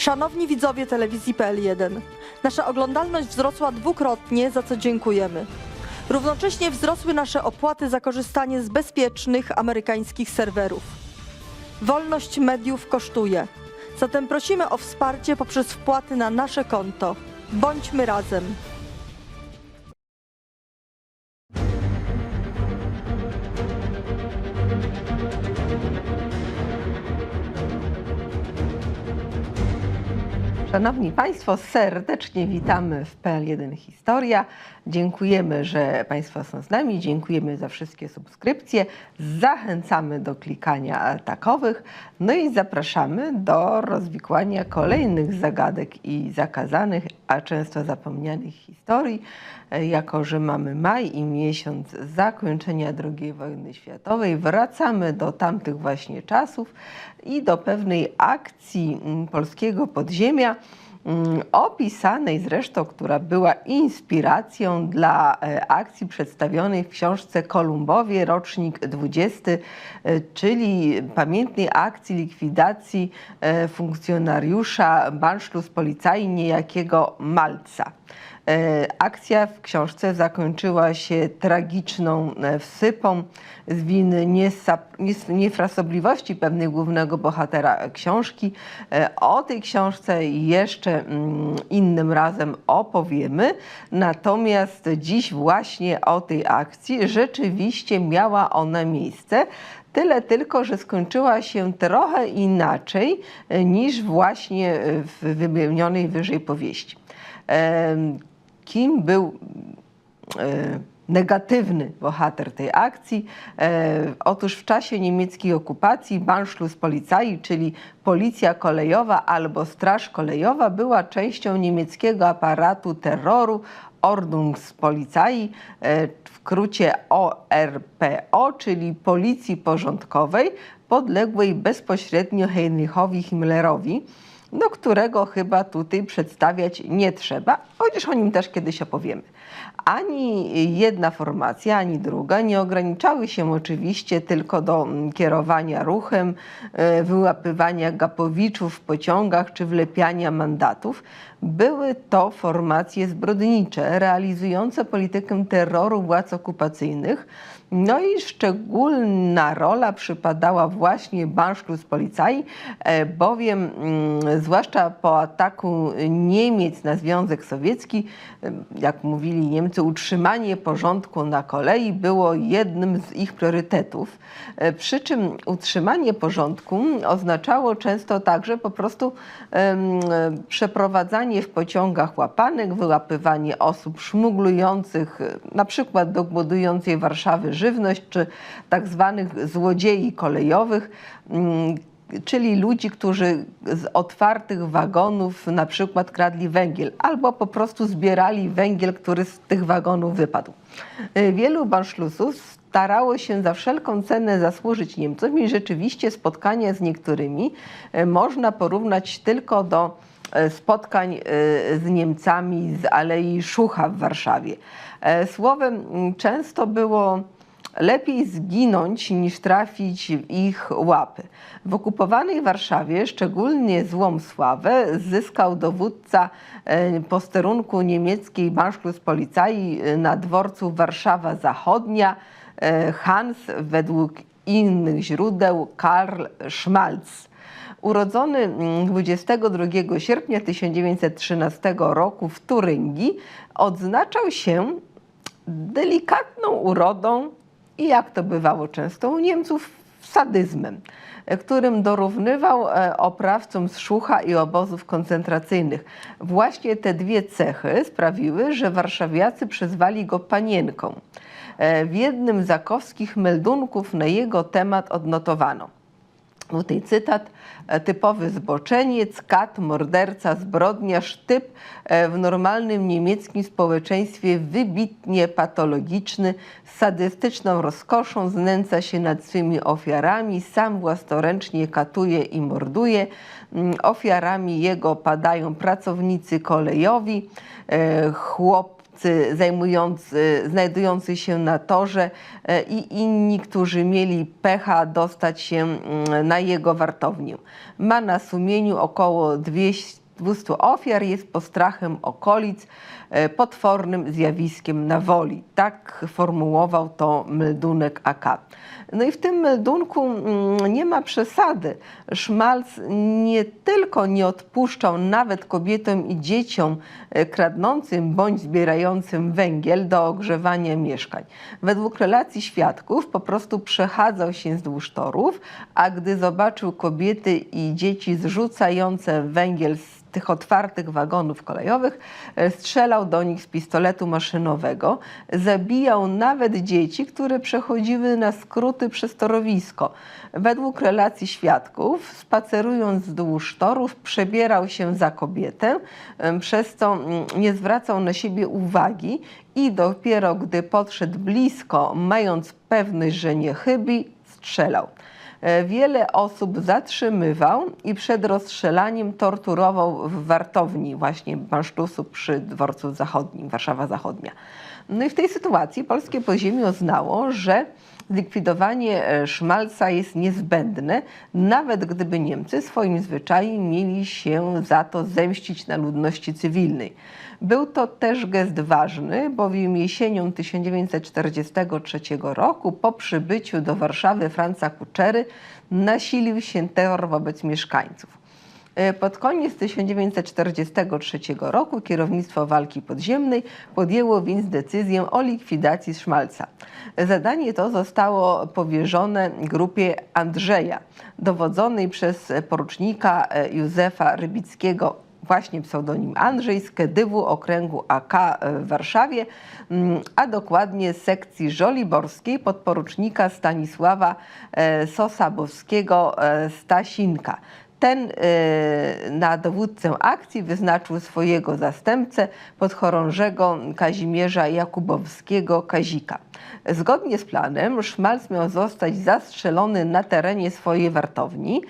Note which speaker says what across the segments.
Speaker 1: Szanowni widzowie telewizji PL1, nasza oglądalność wzrosła dwukrotnie, za co dziękujemy. Równocześnie wzrosły nasze opłaty za korzystanie z bezpiecznych amerykańskich serwerów. Wolność mediów kosztuje, zatem prosimy o wsparcie poprzez wpłaty na nasze konto. Bądźmy razem.
Speaker 2: Szanowni Państwo, serdecznie witamy w PL1 Historia. Dziękujemy, że Państwo są z nami, dziękujemy za wszystkie subskrypcje, zachęcamy do klikania takowych, no i zapraszamy do rozwikłania kolejnych zagadek i zakazanych, a często zapomnianych historii. Jako, że mamy maj i miesiąc zakończenia II wojny światowej, wracamy do tamtych właśnie czasów i do pewnej akcji mm, polskiego podziemia, opisanej zresztą, która była inspiracją dla e, akcji przedstawionej w książce Kolumbowie, rocznik 20, e, czyli pamiętnej akcji likwidacji e, funkcjonariusza Banszlus Policji niejakiego Malca. E, Akcja w książce zakończyła się tragiczną e, wsypą z winy niefrasobliwości pewnej głównego bohatera książki. E, O tej książce jeszcze mm, innym razem opowiemy. Natomiast dziś właśnie o tej akcji rzeczywiście miała ona miejsce. Tyle tylko, że skończyła się trochę inaczej niż właśnie w wymienionej wyżej powieści. Kim był e, negatywny bohater tej akcji? E, Otóż w czasie niemieckiej okupacji Banschluss Polizei, czyli policja kolejowa albo straż kolejowa, była częścią niemieckiego aparatu terroru Ordnungspolizei, e, skrócie ORPO, czyli Policji Porządkowej, podległej bezpośrednio Heinrichowi Himmlerowi do którego chyba tutaj przedstawiać nie trzeba, chociaż o nim też kiedyś opowiemy. Ani jedna formacja, ani druga nie ograniczały się oczywiście tylko do mm, kierowania ruchem, e, wyłapywania gapowiczów w pociągach czy wlepiania mandatów. Były to formacje zbrodnicze, realizujące politykę terroru władz okupacyjnych, no i szczególna rola przypadała właśnie Banschluss Polizei, e, bowiem mm, zwłaszcza po ataku Niemiec na Związek Sowiecki, e, jak mówili Niemcy, utrzymanie porządku na kolei było jednym z ich priorytetów. E, Przy czym utrzymanie porządku oznaczało często także po prostu przeprowadzanie w pociągach łapanek, wyłapywanie osób szmuglujących na przykład do głodującej Warszawy żywność, czy tak zwanych złodziei kolejowych, mm, czyli ludzi, którzy z otwartych wagonów na przykład kradli węgiel albo po prostu zbierali węgiel, który z tych wagonów wypadł. Y, Wielu banszlusów starało się za wszelką cenę zasłużyć Niemcom i rzeczywiście spotkania z niektórymi y, można porównać tylko do y, spotkań z Niemcami z Alei Szucha w Warszawie. Słowem, często było lepiej zginąć niż trafić w ich łapy. W okupowanej Warszawie szczególnie złą sławę zyskał dowódca e, posterunku niemieckiej Banschluss Polizei e, na dworcu Warszawa Zachodnia e, Hans według innych źródeł Karl Schmalz. Urodzony mm, 22 sierpnia 1913 roku w Turyngii, odznaczał się delikatną urodą i jak to bywało często u Niemców, sadyzmem, którym dorównywał e, oprawcom z Szucha i obozów koncentracyjnych. Właśnie te dwie cechy sprawiły, że warszawiacy przyzwali go panienką. E, W jednym z zakowskich meldunków na jego temat odnotowano – Tutaj cytat. e, Typowy zboczeniec, kat, morderca, zbrodniarz, typ e, w normalnym niemieckim społeczeństwie wybitnie patologiczny, z sadystyczną rozkoszą znęca się nad swymi ofiarami, sam własnoręcznie katuje i morduje. Mm, Ofiarami jego padają pracownicy kolejowi, e, chłop Niemcy zajmujący, znajdujący się na torze e, i inni, którzy mieli pecha dostać się mm, na jego wartownię. Ma na sumieniu około 200 200 ofiar jest postrachem okolic, e, potwornym zjawiskiem na woli. Tak formułował to meldunek AK. No i w tym meldunku mm, nie ma przesady. Szmalc nie tylko nie odpuszczał nawet kobietom i dzieciom e, kradnącym bądź zbierającym węgiel do ogrzewania mieszkań. Według relacji świadków po prostu przechadzał się wzdłuż torów, a gdy zobaczył kobiety i dzieci zrzucające węgiel z tych otwartych wagonów kolejowych, e, strzelał do nich z pistoletu maszynowego, zabijał nawet dzieci, które przechodziły na skróty przez torowisko. Według relacji świadków, spacerując wzdłuż torów, przebierał się za kobietę, przez co mm, nie zwracał na siebie uwagi i dopiero gdy podszedł blisko, mając pewność, że nie chybi, strzelał. E, Wiele osób zatrzymywał i przed rozstrzelaniem torturował w wartowni właśnie Bansztusu przy dworcu zachodnim, Warszawa Zachodnia. No i w tej sytuacji polskie podziemie uznało, że zlikwidowanie e, szmalca jest niezbędne, nawet gdyby Niemcy swoim zwyczajem mieli się za to zemścić na ludności cywilnej. Był to też gest ważny, bowiem jesienią 1943 roku po przybyciu do Warszawy Franca Kuczery nasilił się terror wobec mieszkańców. E, Pod koniec 1943 roku kierownictwo walki podziemnej podjęło więc decyzję o likwidacji szmalca. Zadanie to zostało powierzone grupie Andrzeja, dowodzonej przez porucznika e, Józefa Rybickiego właśnie pseudonim Andrzej z Kedywu okręgu AK w Warszawie, mm, a dokładnie z sekcji żoliborskiej podporucznika Stanisława e, Sosabowskiego e, Stasinka. Ten e, na dowódcę akcji wyznaczył swojego zastępcę, podchorążego Kazimierza Jakubowskiego Kazika. Zgodnie z planem Szmalc miał zostać zastrzelony na terenie swojej wartowni,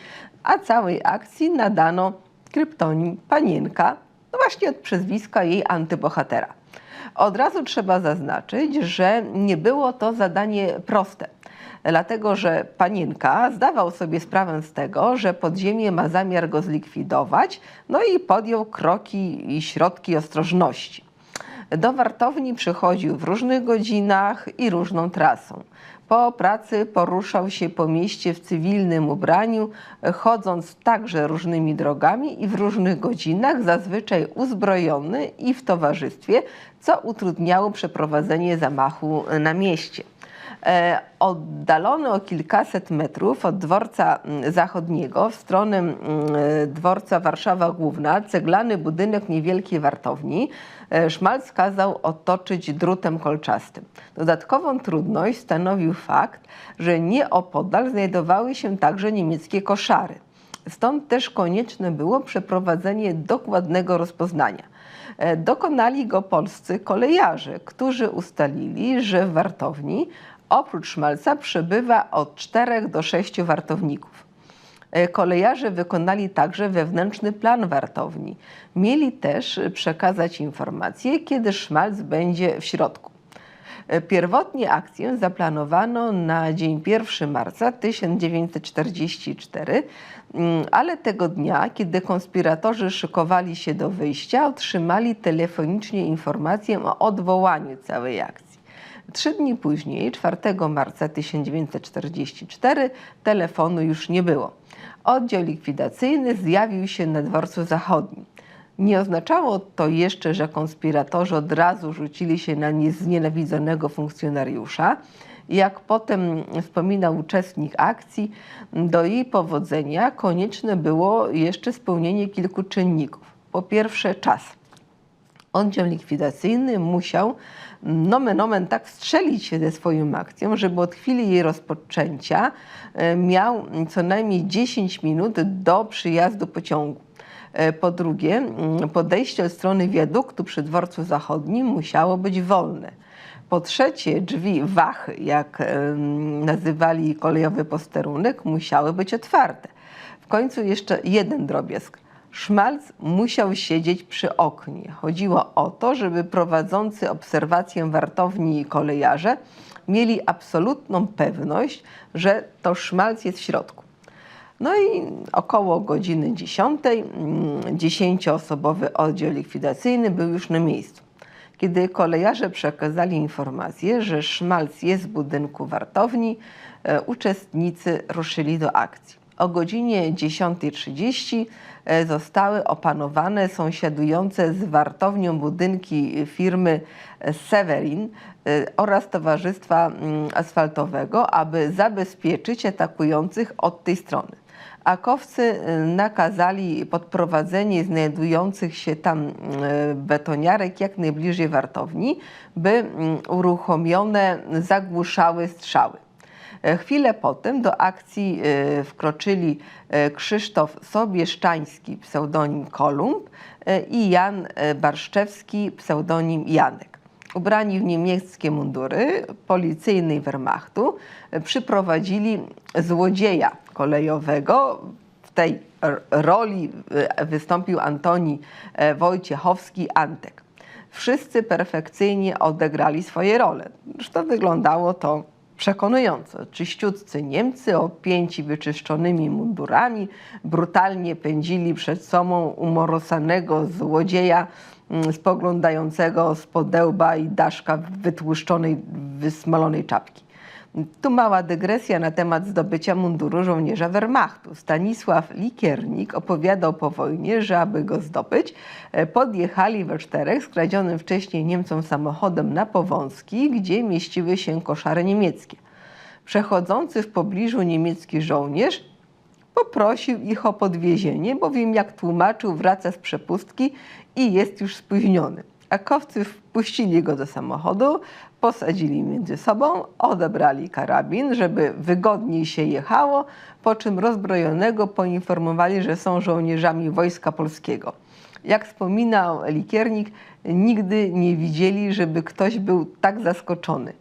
Speaker 2: a całej akcji nadano kryptonim Panienka, no właśnie od przezwiska jej antybohatera. Od razu trzeba zaznaczyć, że nie było to zadanie proste, dlatego że Panienka zdawał sobie sprawę z tego, że podziemie ma zamiar go zlikwidować, no i podjął kroki i środki ostrożności. Do wartowni przychodził w różnych godzinach i różną trasą. Po pracy poruszał się po mieście w cywilnym ubraniu, chodząc także różnymi drogami i w różnych godzinach, zazwyczaj uzbrojony i w towarzystwie, co utrudniało przeprowadzenie zamachu na mieście. E, Oddalony o kilkaset metrów od dworca mm, zachodniego w stronę mm, e, dworca Warszawa Główna, ceglany budynek niewielkiej wartowni, e, Szmalc kazał otoczyć drutem kolczastym. Dodatkową trudność stanowił fakt, że nieopodal znajdowały się także niemieckie koszary. Stąd też konieczne było przeprowadzenie dokładnego rozpoznania. Dokonali go polscy kolejarze, którzy ustalili, że w wartowni oprócz szmalca przebywa od 4 do 6 wartowników. E, Kolejarze wykonali także wewnętrzny plan wartowni. Mieli też przekazać informacje, kiedy szmalc będzie w środku. E, Pierwotnie akcję zaplanowano na dzień 1 marca 1944, mm, ale tego dnia, kiedy konspiratorzy szykowali się do wyjścia, otrzymali telefonicznie informację o odwołaniu całej akcji. Trzy dni później, 4 marca 1944, telefonu już nie było. Oddział likwidacyjny zjawił się na dworcu zachodnim. Nie oznaczało to jeszcze, że konspiratorzy od razu rzucili się na nieznienawidzonego funkcjonariusza. Jak potem wspominał uczestnik akcji, do jej powodzenia konieczne było jeszcze spełnienie kilku czynników. Po pierwsze, czas oddział likwidacyjny musiał nomen omen tak strzelić się ze swoją akcją, żeby od chwili jej rozpoczęcia e, miał co najmniej 10 minut do przyjazdu pociągu. E, Po drugie, podejście od strony wiaduktu przy dworcu zachodnim musiało być wolne. Po trzecie, drzwi wachy, jak em, nazywali kolejowy posterunek, musiały być otwarte. W końcu jeszcze jeden drobiazg. Szmalc musiał siedzieć przy oknie. Chodziło o to, żeby prowadzący obserwację wartowni kolejarze mieli absolutną pewność, że to szmalc jest w środku. No i około godziny 10 mm, dziesięcioosobowy oddział likwidacyjny był już na miejscu. Kiedy kolejarze przekazali informację, że szmalc jest w budynku wartowni, e, uczestnicy ruszyli do akcji. O godzinie 10.30 e, zostały opanowane sąsiadujące z wartownią budynki firmy Severin e, oraz Towarzystwa mm, Asfaltowego, aby zabezpieczyć atakujących od tej strony. Akowcy nakazali podprowadzenie znajdujących się tam betoniarek jak najbliżej wartowni, by mm, uruchomione zagłuszały strzały. E, Chwilę potem do akcji e, wkroczyli e, Krzysztof Sobieszczański, pseudonim Kolumb i Jan Barszczewski, pseudonim Janek. Ubrani w niemieckie mundury policyjnej Wehrmachtu przyprowadzili złodzieja kolejowego. W tej roli wystąpił Antoni Wojciechowski Antek. Wszyscy perfekcyjnie odegrali swoje role. Zresztą wyglądało to przekonująco. Czyściutcy Niemcy, opięci wyczyszczonymi mundurami, brutalnie pędzili przed sobą umorosanego złodzieja mm, spoglądającego z podełba i daszka wytłuszczonej, wysmalonej czapki. Tu mała dygresja na temat zdobycia munduru żołnierza Wehrmachtu. Stanisław Likiernik opowiadał po wojnie, że aby go zdobyć, e, podjechali we czterech skradzionym wcześniej Niemcom samochodem na Powązki, gdzie mieściły się koszary niemieckie. Przechodzący w pobliżu niemiecki żołnierz poprosił ich o podwiezienie, bowiem jak tłumaczył, wraca z przepustki i jest już spóźniony. Akowcy wpuścili go do samochodu, posadzili między sobą, odebrali karabin, żeby wygodniej się jechało, po czym rozbrojonego poinformowali, że są żołnierzami Wojska Polskiego. Jak wspominał Likiernik, nigdy nie widzieli, żeby ktoś był tak zaskoczony.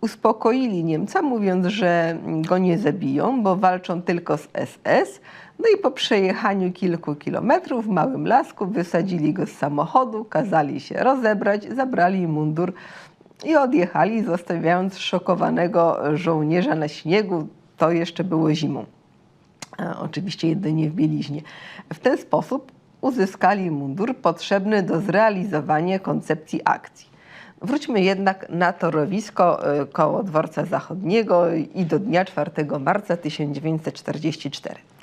Speaker 2: Uspokoili Niemca, mówiąc, że go nie zabiją, bo walczą tylko z SS. No i po przejechaniu kilku kilometrów w małym lasku wysadzili go z samochodu, kazali się rozebrać, zabrali mundur i odjechali, zostawiając szokowanego żołnierza na śniegu. To jeszcze było zimą. E, Oczywiście jedynie w bieliźnie. W ten sposób uzyskali mundur potrzebny do zrealizowania koncepcji akcji. Wróćmy jednak na torowisko e, koło dworca zachodniego i do dnia 4 marca 1944.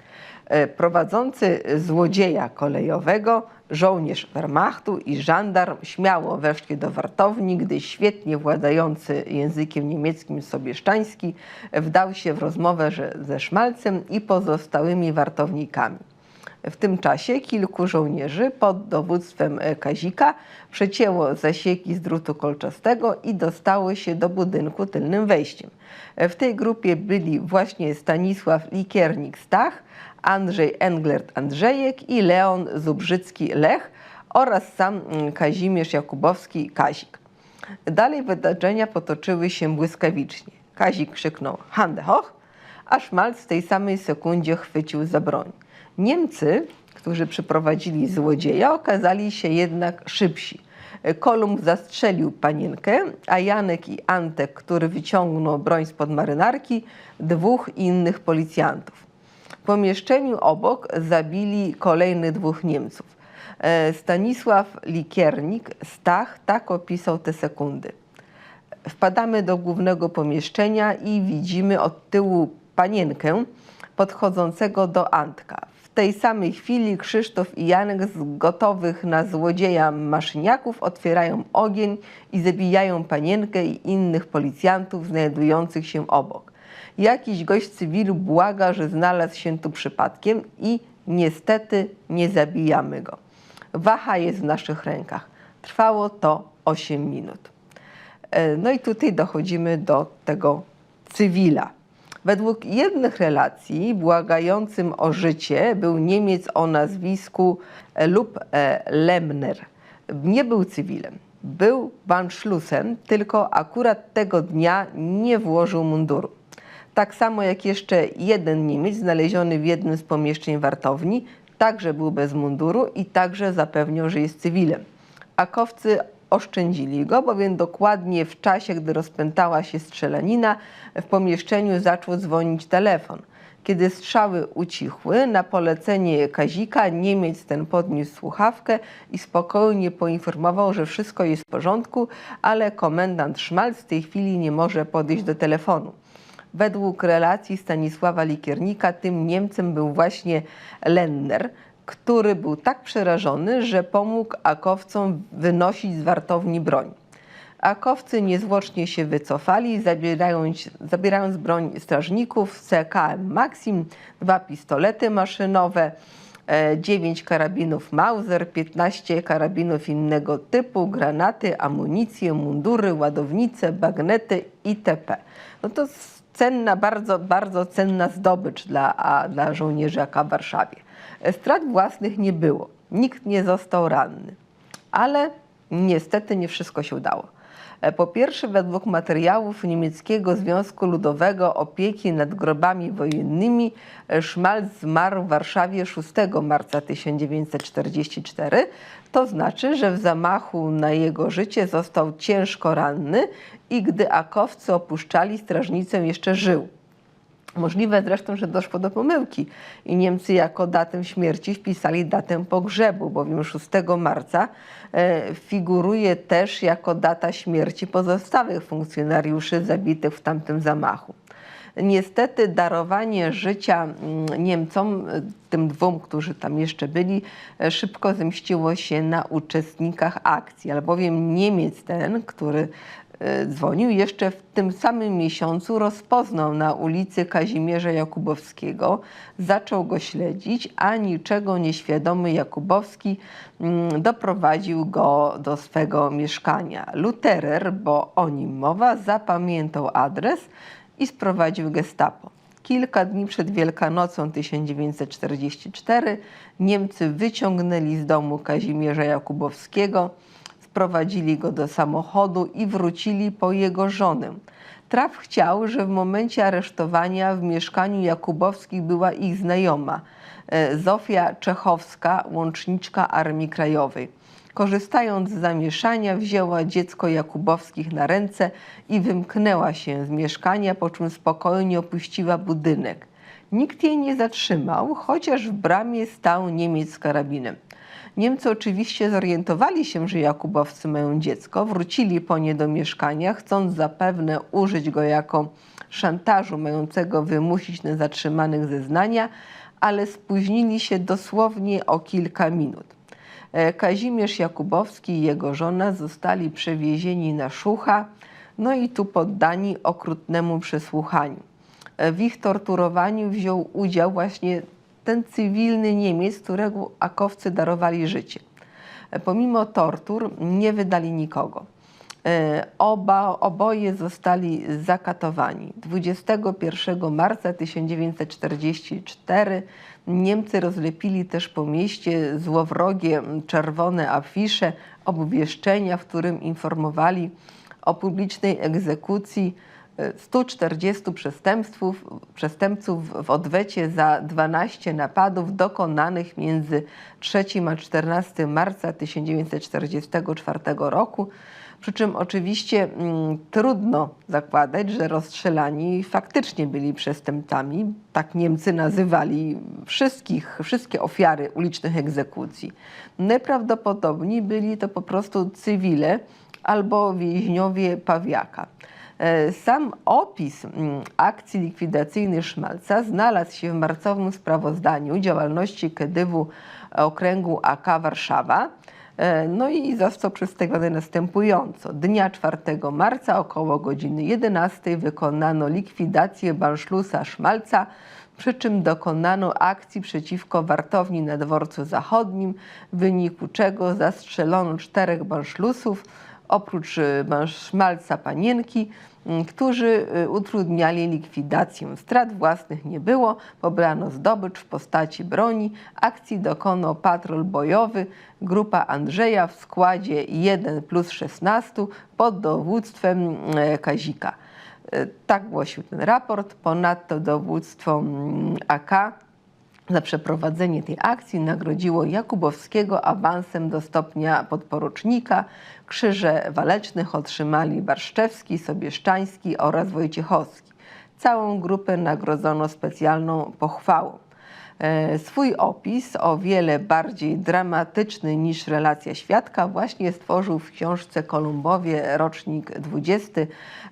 Speaker 2: E, Prowadzący złodzieja kolejowego, żołnierz Wehrmachtu i żandarm śmiało weszli do wartowni, gdy świetnie władający językiem niemieckim Sobieszczański wdał się w rozmowę ze Szmalcem i pozostałymi wartownikami. W tym czasie kilku żołnierzy pod dowództwem Kazika przecięło zasieki z drutu kolczastego i dostało się do budynku tylnym wejściem. W tej grupie byli właśnie Stanisław Likiernik-Stach, Andrzej Englert-Andrzejek i Leon Zubrzycki-Lech oraz sam mm, Kazimierz Jakubowski-Kazik. Dalej wydarzenia potoczyły się błyskawicznie. Kazik krzyknął Hande hoch, a Szmalc w tej samej sekundzie chwycił za broń. Niemcy, którzy przyprowadzili złodzieja, okazali się jednak szybsi. Kolumb zastrzelił panienkę, a Janek i Antek, który wyciągnął broń spod marynarki, dwóch innych policjantów. W pomieszczeniu obok zabili kolejnych dwóch Niemców. E, Stanisław Likiernik, Stach, tak opisał te sekundy. Wpadamy do głównego pomieszczenia i widzimy od tyłu panienkę podchodzącego do Antka. W tej samej chwili Krzysztof i Janek z gotowych na złodzieja maszyniaków otwierają ogień i zabijają panienkę i innych policjantów znajdujących się obok. Jakiś gość cywilu błaga, że znalazł się tu przypadkiem i niestety nie zabijamy go. Waha jest w naszych rękach. Trwało to 8 minut. E, No i tutaj dochodzimy do tego cywila. Według jednych relacji błagającym o życie był Niemiec o nazwisku e, lub e, Lemner. Nie był cywilem, był Banschlussem, tylko akurat tego dnia nie włożył munduru. Tak samo jak jeszcze jeden Niemiec znaleziony w jednym z pomieszczeń wartowni Także był bez munduru i także zapewniał, że jest cywilem. Akowcy oszczędzili go, bowiem dokładnie w czasie, gdy rozpętała się strzelanina, w pomieszczeniu zaczął dzwonić telefon. Kiedy strzały ucichły, na polecenie Kazika Niemiec ten podniósł słuchawkę i spokojnie poinformował, że wszystko jest w porządku, ale komendant Szmalc w tej chwili nie może podejść do telefonu. Według relacji Stanisława Likiernika tym Niemcem był właśnie Lenner, który był tak przerażony, że pomógł akowcom wynosić z wartowni broń. Akowcy niezwłocznie się wycofali, zabierając, zabierając broń strażników CKM Maxim, dwa pistolety maszynowe, 9 karabinów Mauser, 15 karabinów innego typu, granaty, amunicję, mundury, ładownice, bagnety itp. No to cenna, bardzo, bardzo cenna zdobycz dla, a, dla żołnierzy AK w Warszawie. E, Strat własnych nie było. Nikt nie został ranny. Ale niestety nie wszystko się udało. E, Po pierwsze, według materiałów niemieckiego Związku Ludowego Opieki nad Grobami Wojennymi, e, Szmalc zmarł w Warszawie 6 marca 1944. To znaczy, że w zamachu na jego życie został ciężko ranny i gdy akowcy opuszczali strażnicę jeszcze żył. Możliwe zresztą, że doszło do pomyłki i Niemcy jako datę śmierci wpisali datę pogrzebu, bowiem 6 marca e, figuruje też jako data śmierci pozostałych funkcjonariuszy zabitych w tamtym zamachu. Niestety darowanie życia mm, Niemcom, e, tym dwóm, którzy tam jeszcze byli, e, szybko zemściło się na uczestnikach akcji, albowiem Niemiec ten, który dzwonił, jeszcze w tym samym miesiącu rozpoznał na ulicy Kazimierza Jakubowskiego, zaczął go śledzić, a niczego nieświadomy Jakubowski mm, doprowadził go do swego mieszkania. Luterer, bo o nim mowa, zapamiętał adres i sprowadził gestapo. Kilka dni przed Wielkanocą 1944 Niemcy wyciągnęli z domu Kazimierza Jakubowskiego, wprowadzili go do samochodu i wrócili po jego żonę. Traf chciał, że w momencie aresztowania w mieszkaniu Jakubowskich była ich znajoma, e, Zofia Czechowska, łączniczka Armii Krajowej. Korzystając z zamieszania, wzięła dziecko Jakubowskich na ręce i wymknęła się z mieszkania, po czym spokojnie opuściła budynek. Nikt jej nie zatrzymał, chociaż w bramie stał Niemiec z karabinem. Niemcy oczywiście zorientowali się, że Jakubowcy mają dziecko, wrócili po nie do mieszkania, chcąc zapewne użyć go jako szantażu mającego wymusić na zatrzymanych zeznania, ale spóźnili się dosłownie o kilka minut. E, Kazimierz Jakubowski i jego żona zostali przewiezieni na Szucha, no i tu poddani okrutnemu przesłuchaniu. E, W ich torturowaniu wziął udział właśnie ten cywilny Niemiec, którego akowcy darowali życie. E, Pomimo tortur nie wydali nikogo. E, Oba, oboje zostali zakatowani. 21 marca 1944 Niemcy rozlepili też po mieście złowrogie czerwone afisze, obwieszczenia, w którym informowali o publicznej egzekucji 140 przestępców, przestępców w odwecie za 12 napadów dokonanych między 3 a 14 marca 1944 roku. Przy czym oczywiście mm, trudno zakładać, że rozstrzelani faktycznie byli przestępcami. Tak Niemcy nazywali wszystkich, wszystkie ofiary ulicznych egzekucji. Najprawdopodobniej byli to po prostu cywile albo więźniowie Pawiaka. E, Sam opis mm, akcji likwidacyjnej Szmalca znalazł się w marcowym sprawozdaniu działalności Kedywu Okręgu AK Warszawa. E, No i został przedstawiony następująco. Dnia 4 marca około godziny 11 wykonano likwidację Banszlusa Szmalca, przy czym dokonano akcji przeciwko wartowni na dworcu zachodnim, w wyniku czego zastrzelono czterech banszlusów, oprócz Szmalca Panienki, m, którzy e, utrudniali likwidację. Strat własnych nie było, pobrano zdobycz w postaci broni. Akcji dokonał patrol bojowy, grupa Andrzeja w składzie 1 plus 16 pod dowództwem e, Kazika. E, Tak głosił ten raport. Ponadto dowództwo mm, AK za przeprowadzenie tej akcji nagrodziło Jakubowskiego awansem do stopnia podporucznika. Krzyże walecznych otrzymali Barszczewski, Sobieszczański oraz Wojciechowski. Całą grupę nagrodzono specjalną pochwałą. E, Swój opis, o wiele bardziej dramatyczny niż relacja świadka, właśnie stworzył w książce Kolumbowie, rocznik 20,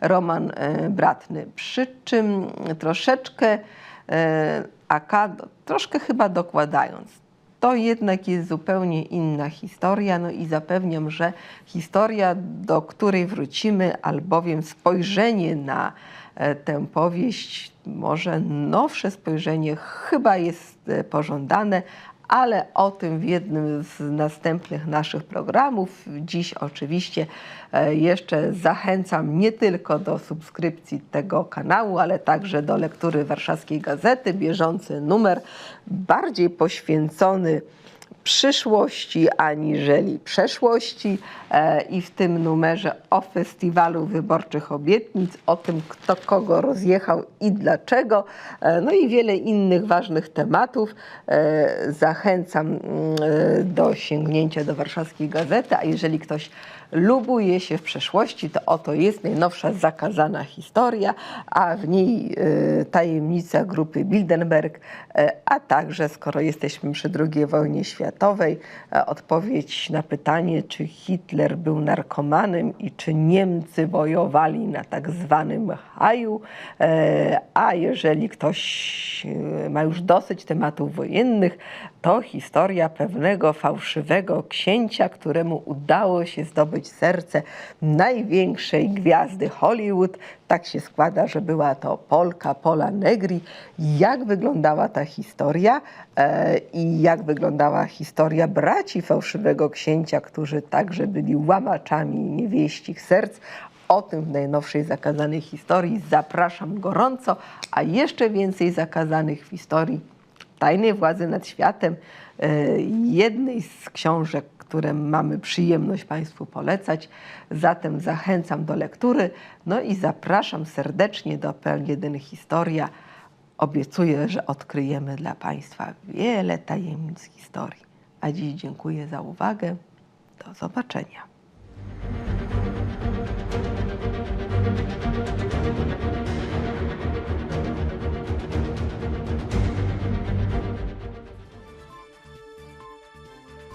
Speaker 2: Roman e, Bratny. Przy czym troszeczkę AK, troszkę chyba dokładając. To jednak jest zupełnie inna historia, no i zapewniam, że historia, do której wrócimy, albowiem spojrzenie na e, tę powieść, może nowsze spojrzenie chyba jest e, pożądane, ale o tym w jednym z następnych naszych programów. Dziś oczywiście e, jeszcze zachęcam nie tylko do subskrypcji tego kanału, ale także do lektury Warszawskiej Gazety. Bieżący numer bardziej poświęcony przyszłości aniżeli przeszłości E, i w tym numerze o festiwalu wyborczych obietnic, o tym kto kogo rozjechał i dlaczego, e, no i wiele innych ważnych tematów. E, Zachęcam mm, do sięgnięcia do Warszawskiej Gazety, a jeżeli ktoś lubuje się w przeszłości, to oto jest najnowsza zakazana historia, a w niej e, tajemnica grupy Bilderberg, e, a także, skoro jesteśmy przy II wojnie światowej, e, odpowiedź na pytanie, czy Hitler był narkomanem i czy Niemcy wojowali na tak zwanym haju, a jeżeli ktoś ma już dosyć tematów wojennych, to historia pewnego fałszywego księcia, któremu udało się zdobyć serce największej gwiazdy Hollywood. Tak się składa, że była to Polka Pola Negri. Jak wyglądała ta historia e, i jak wyglądała historia braci fałszywego księcia, którzy także byli łamaczami niewieścich serc, o tym w najnowszej zakazanej historii zapraszam gorąco, a jeszcze więcej zakazanych historii tajnej władzy nad światem, e, jednej z książek, które mamy przyjemność Państwu polecać. Zatem zachęcam do lektury, no i zapraszam serdecznie do PL1 Historia. Obiecuję, że odkryjemy dla Państwa wiele tajemnic historii. A dziś dziękuję za uwagę. Do zobaczenia.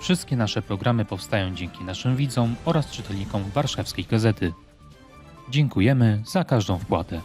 Speaker 3: Wszystkie nasze programy powstają dzięki naszym widzom oraz czytelnikom Warszawskiej Gazety. Dziękujemy za każdą wpłatę.